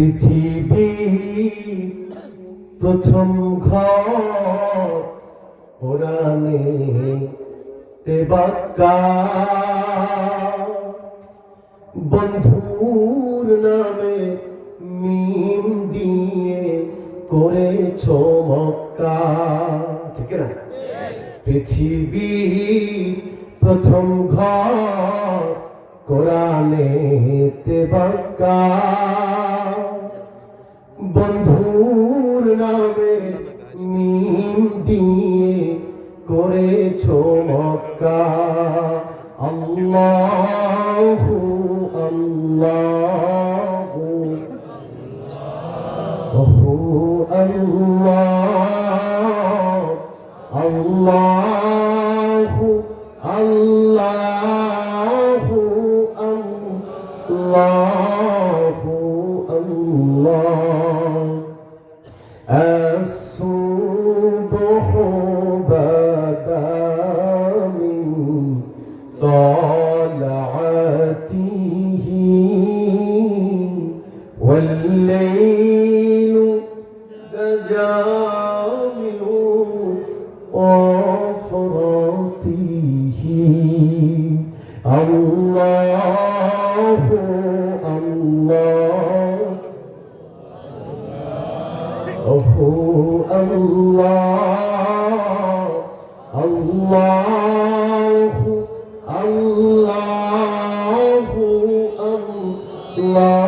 পৃথিবী প্রথম ঘর কোরআনে তেবাক্কা। বন্ধুর নামে মিম দিয়ে করেছ মক্কা। ঠিক না? পৃথিবী প্রথম ঘর কোরআনে তেবাক্কা। বন্ধুর নামে মিম দিয়ে করেছ মক্কা। আল্লাহু আল্লাহু। ওহু আল্লাহ। আল্লাহু আল্লাহু আল্লাহু। طالعاته والليل تجامع وفراته الله الله الله, الله. الله